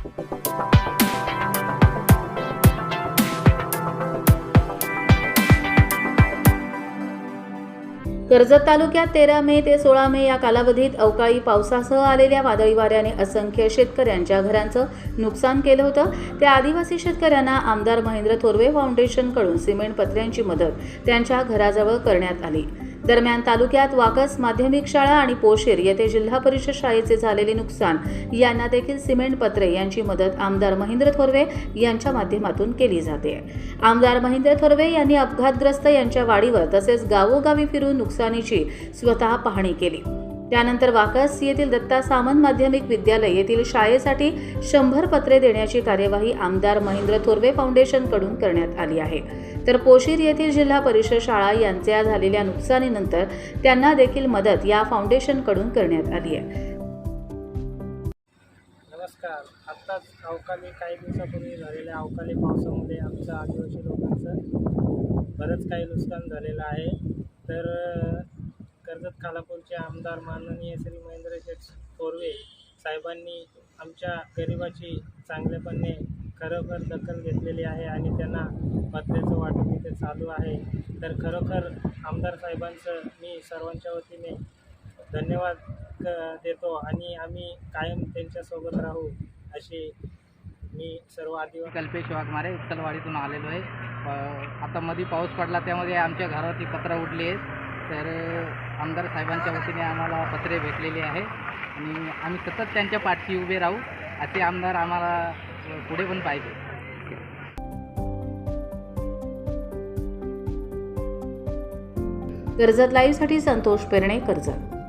कर्जत तालुक्यात तेरा मे ते सोळा मे या कालावधीत अवकाळी पावसासह आलेल्या वादळी वाऱ्याने असंख्य शेतकऱ्यांच्या घरांचं नुकसान केलं होतं. त्या आदिवासी शेतकऱ्यांना आमदार महेंद्र थोरवे फाउंडेशनकडून सिमेंट पत्र्यांची मदत त्यांच्या घराजवळ करण्यात आली. दरम्यान तालुक्यात वाकस माध्यमिक शाळा आणि पोशेर येथे जिल्हा परिषद शाळेचे झालेले नुकसान यांना देखील सिमेंट पत्रे यांची मदत आमदार महेंद्र थोरवे यांच्या माध्यमातून केली जाते. आमदार महेंद्र थोरवे यांनी अपघातग्रस्त यांच्या वाडीवर तसेच गावोगावी फिरून नुकसानीची स्वतः पाहणी केली. त्यानंतर वाकस येथील दत्ता सामंत माध्यमिक विद्यालय येथील शाळेसाठी शंभर पत्रे देण्याची कार्यवाही आमदार महेंद्र थोरवे फाउंडेशनकडून करण्यात आली आहे. तर पोशीर येथील जिल्हा परिषद शाळा यांच्या झालेल्या नुकसानीनंतर त्यांना देखील मदत या फाउंडेशनकडून करण्यात आली आहे. नमस्कार. आत्ताच अवकाळी काही दिवसापूर्वी झालेल्या अवकाळी पावसामध्ये आमच्या आदिवासी लोकांचं बरंच काही नुकसान झालेलं आहे. तर कर्जत खालापूरचे आमदार माननीय श्री महेंद्र शेठ थोरवे साहेबांनी आमच्या गरिबाची चांगलेपणे खरोखर दखल घेतलेली आहे आणि त्यांना पत्र्याचं वाटप इथे चालू आहे. तर खरोखर आमदार साहेबांचं मी सर्वांच्या वतीने धन्यवाद क- देतो आणि आम्ही कायम त्यांच्यासोबत राहू अशी मी सर्व आदिवासी कल्पेश वाघमारे उत्तलवाडीतून आलेलो आहे. आता मध्ये पाऊस पडला त्यामध्ये आमच्या घरावरती पत्र उडली आहेत. तर आमदार साहेबांच्या वतीने आम्हाला पत्रे भेटलेली आहे. आणि आम्ही सतत त्यांच्या पाठशी उभे राहू असे आमदार आम्हाला पुढे पण पाहिजे. कर्जत लाईव्हसाठी संतोष पेरणे कर्जत.